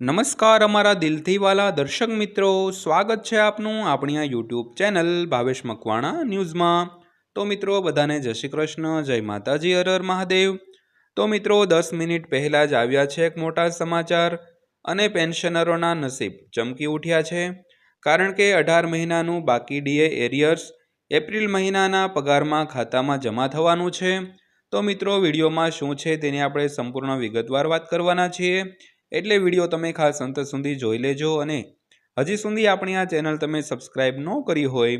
નમસ્કાર અમારા દિલથી વાલા દર્શક મિત્રો. સ્વાગત છે આપનું આપણી આ યુટ્યુબ ચેનલ ભાવેશ મકવાણા ન્યૂઝમાં. તો મિત્રો, બધાને જય શ્રી કૃષ્ણ, જય માતાજી હર મહાદેવ. તો મિત્રો, દસ મિનિટ પહેલાં જ આવ્યા છે એક મોટા સમાચાર અને પેન્શનરોના નસીબ ચમકી ઉઠ્યા છે. કારણ કે અઢાર મહિનાનું બાકી ડીએ એરિયર્સ એપ્રિલ મહિનાના પગારમાં ખાતામાં જમા થવાનું છે. તો મિત્રો, વિડીયોમાં શું છે તેની આપણે સંપૂર્ણ વિગતવાર વાત કરવાના છીએ. એટલે વીડિયો તમે ખાસ અંત સુધી જોઈ લેજો અને હજી સુધી આપણી આ ચેનલ તમે સબસ્ક્રાઈબ ન કરી હોય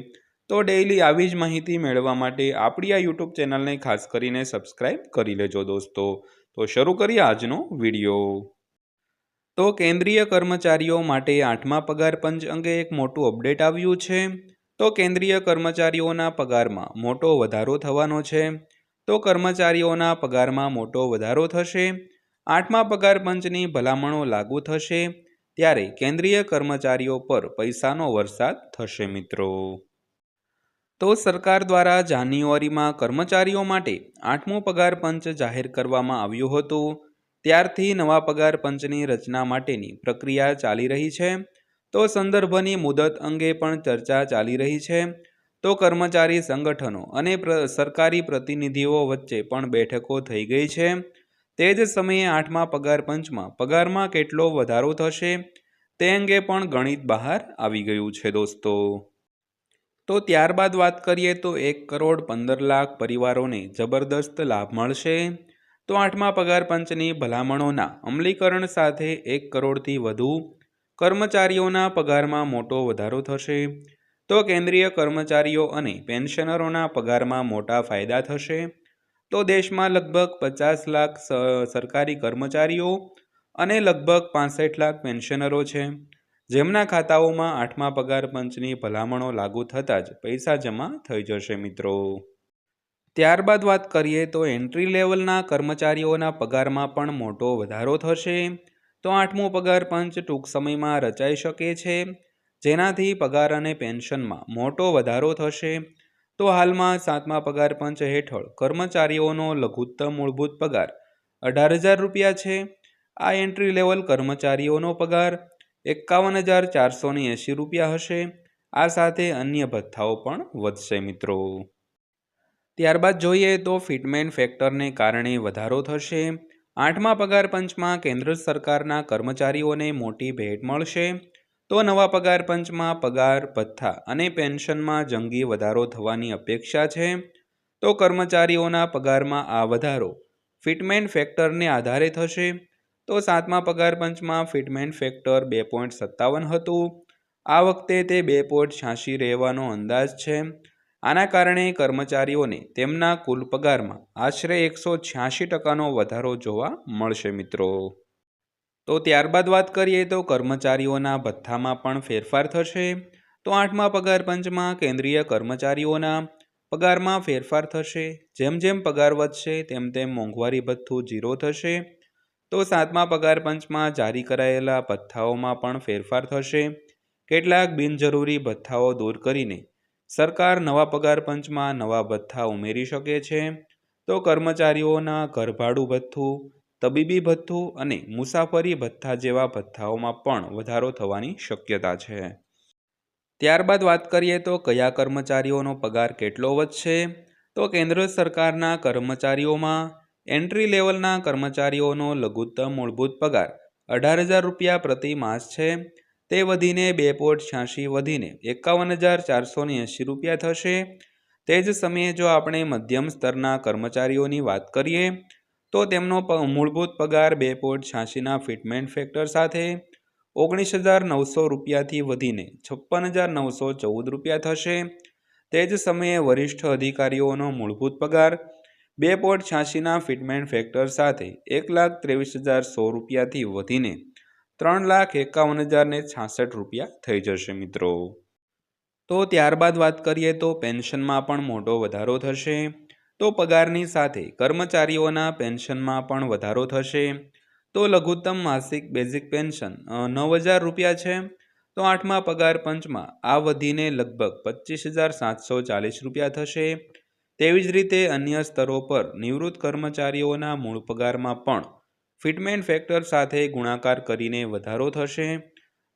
તો ડેઈલી આવી જ માહિતી મેળવવા માટે આપણી આ યુટ્યુબ ચેનલને ખાસ કરીને સબસ્ક્રાઈબ કરી લેજો દોસ્તો. તો શરૂ કરીએ આજનો વીડિયો. તો કેન્દ્રીય કર્મચારીઓ માટે આઠમા પગાર પંચ અંગે એક મોટું અપડેટ આવ્યું છે. તો કેન્દ્રીય કર્મચારીઓના પગારમાં મોટો વધારો થવાનો છે. તો કર્મચારીઓના પગારમાં મોટો વધારો થશે. આઠમા પગાર પંચની ભલામણો લાગુ થશે ત્યારે કેન્દ્રીય કર્મચારીઓ પર પૈસાનો વરસાદ થશે મિત્રો. તો સરકાર દ્વારા જાન્યુઆરીમાં કર્મચારીઓ માટે આઠમો પગાર પંચ જાહેર કરવામાં આવ્યું હતું. ત્યારથી નવા પગાર પંચની રચના માટેની પ્રક્રિયા ચાલી રહી છે. તો સંદર્ભની મુદત અંગે પણ ચર્ચા ચાલી રહી છે. તો કર્મચારી સંગઠનો અને સરકારી પ્રતિનિધિઓ વચ્ચે પણ બેઠકો થઈ ગઈ છે. તે જ સમયે આઠમા પગાર પંચમાં પગારમાં કેટલો વધારો થશે તે અંગે પણ ગણિત બહાર આવી ગયું છે દોસ્તો. તો ત્યારબાદ વાત કરીએ તો એક કરોડ પંદર લાખ પરિવારોને જબરદસ્ત લાભ મળશે. તો આઠમા પગાર પંચની ભલામણોના અમલીકરણ સાથે એક કરોડથી વધુ કર્મચારીઓના પગારમાં મોટો વધારો થશે. તો કેન્દ્રીય કર્મચારીઓ અને પેન્શનરોના પગારમાં મોટા ફાયદા થશે. તો દેશમાં લગભગ પચાસ લાખ સરકારી કર્મચારીઓ અને લગભગ પાસઠ લાખ પેન્શનરો છે. જેમના ખાતાઓમાં આઠમા પગાર પંચની ભલામણો લાગુ થતાં જ પૈસા જમા થઈ જશે મિત્રો. ત્યારબાદ વાત કરીએ તો એન્ટ્રી લેવલના કર્મચારીઓના પગારમાં પણ મોટો વધારો થશે. તો આઠમો પગાર પંચ ટૂંક સમયમાં રચાઈ શકે છે. જેનાથી પગાર અને પેન્શનમાં મોટો વધારો થશે. તો હાલમાં સાતમા પગાર પંચ હેઠળ કર્મચારીઓનો લઘુત્તમ મૂળભૂત પગાર અઢાર હજાર રૂપિયા છે. આ એન્ટ્રી લેવલ કર્મચારીઓનો પગાર એકાવન હજાર ચારસો એંશી રૂપિયા હશે. આ સાથે અન્ય ભથ્થાઓ પણ વધશે મિત્રો. ત્યારબાદ જોઈએ તો ફિટમેન ફેક્ટરને કારણે વધારો થશે. આઠમા પગાર પંચમાં કેન્દ્ર સરકારના કર્મચારીઓને મોટી ભેટ મળશે. તો નવા પગાર પંચમાં પગાર, ભથ્થા અને પેન્શનમાં જંગી વધારો થવાની અપેક્ષા છે. તો કર્મચારીઓના પગારમાં આ વધારો ફિટમેન ફેક્ટરને આધારે થશે. તો સાતમા પગાર પંચમાં ફિટમેન્ટ ફેક્ટર બે પોઈન્ટ સત્તાવન હતું. આ વખતે તે બે પોઈન્ટ છ્યાસી રહેવાનો અંદાજ છે. આના કારણે કર્મચારીઓને તેમના કુલ પગારમાં આશરે એકસો છ્યાસી ટકાનો વધારો જોવા મળશે મિત્રો. તો ત્યારબાદ વાત કરીએ તો કર્મચારીઓના ભથ્થામાં પણ ફેરફાર થશે. તો આઠમા પગાર પંચમાં કેન્દ્રીય કર્મચારીઓના પગારમાં ફેરફાર થશે. જેમ જેમ પગાર વધશે, તેમ તેમ મોંઘવારી ભથ્થું ઝીરો થશે. તો સાતમા પગાર પંચમાં જારી કરાયેલા ભથ્થાઓમાં પણ ફેરફાર થશે. કેટલાક બિનજરૂરી ભથ્થાઓ દૂર કરીને સરકાર નવા પગાર પંચમાં નવા ભથ્થા ઉમેરી શકે છે. તો કર્મચારીઓના ઘરભાડું ભથ્થું તબીબી ભથ્થું અને મુસાફરી ભથ્થા જેવા ભથ્થાઓમાં પણ વધારો થવાની શક્યતા છે. ત્યારબાદ વાત કરીએ તો કયા કર્મચારીઓનો પગાર કેટલો વધશે? તો કેન્દ્ર સરકારના કર્મચારીઓમાં એન્ટ્રી લેવલના કર્મચારીઓનો લઘુત્તમ મૂળભૂત પગાર અઢાર હજાર રૂપિયા પ્રતિ માસ છે. તે વધીને બે પોઈન્ટ છ્યાસી વધીને એકાવન હજાર ચારસો એંશી રૂપિયા થશે. તે જ સમયે જો આપણે મધ્યમ સ્તરના કર્મચારીઓની વાત કરીએ તો તેમનો મૂળભૂત પગાર બે પોઈન્ટ છ્યાસીના ફિટમેન્ટ ફેક્ટર સાથે ઓગણીસ હજાર નવસો રૂપિયાથી વધીને છપ્પન હજાર નવસો ચૌદ રૂપિયા થશે. તે જ સમયે વરિષ્ઠ અધિકારીઓનો મૂળભૂત પગાર બે પોઈન્ટ છ્યાસીના ફિટમેન્ટ ફેક્ટર સાથે એક લાખ ત્રેવીસ હજાર સો રૂપિયાથી વધીને ત્રણ લાખ એકાવન હજારને છાસઠ રૂપિયા થઈ જશે મિત્રો. તો ત્યારબાદ વાત કરીએ તો પેન્શનમાં પણ મોટો વધારો થશે. તો પગારની સાથે કર્મચારીઓના પેન્શનમાં પણ વધારો થશે. તો લઘુત્તમ માસિક બેઝિક પેન્શન નવ હજાર રૂપિયા છે. તો આઠમા પગાર પંચમાં આ વધીને લગભગ પચીસ હજાર સાતસો ચાલીસ રૂપિયા થશે. તેવી જ રીતે અન્ય સ્તરો પર નિવૃત્ત કર્મચારીઓના મૂળ પગારમાં પણ ફિટમેન્ટ ફેક્ટર સાથે ગુણાકાર કરીને વધારો થશે.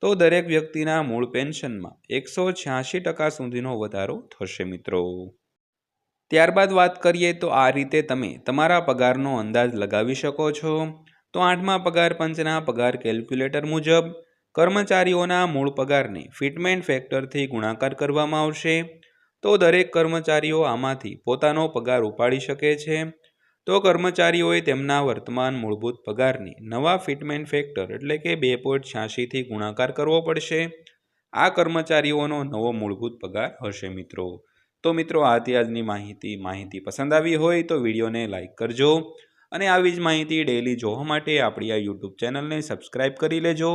તો દરેક વ્યક્તિના મૂળ પેન્શનમાં એકસો છ્યાસી ટકા સુધીનો વધારો થશે મિત્રો. ત્યારબાદ વાત કરીએ તો આ રીતે તમે તમારા પગારનો અંદાજ લગાવી શકો છો. તો આઠમા પગાર પંચના પગાર કેલ્ક્યુલેટર મુજબ કર્મચારીઓના મૂળ પગારને ફિટમેન્ટ ફેક્ટરથી ગુણાકાર કરવામાં આવશે. તો દરેક કર્મચારીઓ આમાંથી પોતાનો પગાર ઉપાડી શકે છે. તો કર્મચારીઓએ તેમના વર્તમાન મૂળભૂત પગારને નવા ફિટમેન્ટ ફેક્ટર એટલે કે બે પોઈન્ટ છ્યાસીથી ગુણાકાર કરવો પડશે. આ કર્મચારીઓનો નવો મૂળભૂત પગાર હશે મિત્રો. તો મિત્રો, આથી આજની માહિતી માહિતી પસંદ આવી હોય તો વિડીયોને લાઇક કરજો અને આવી જ માહિતી ડેલી જોવા માટે આપણી આ યુટ્યુબ ચેનલને સબસ્ક્રાઈબ કરી લેજો.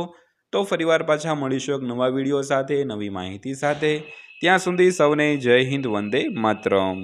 તો ફરીવાર પાછા મળીશું એક નવા વીડિયો સાથે, નવી માહિતી સાથે. ત્યાં સુધી સૌને જય હિન્દ, વંદે માતરમ.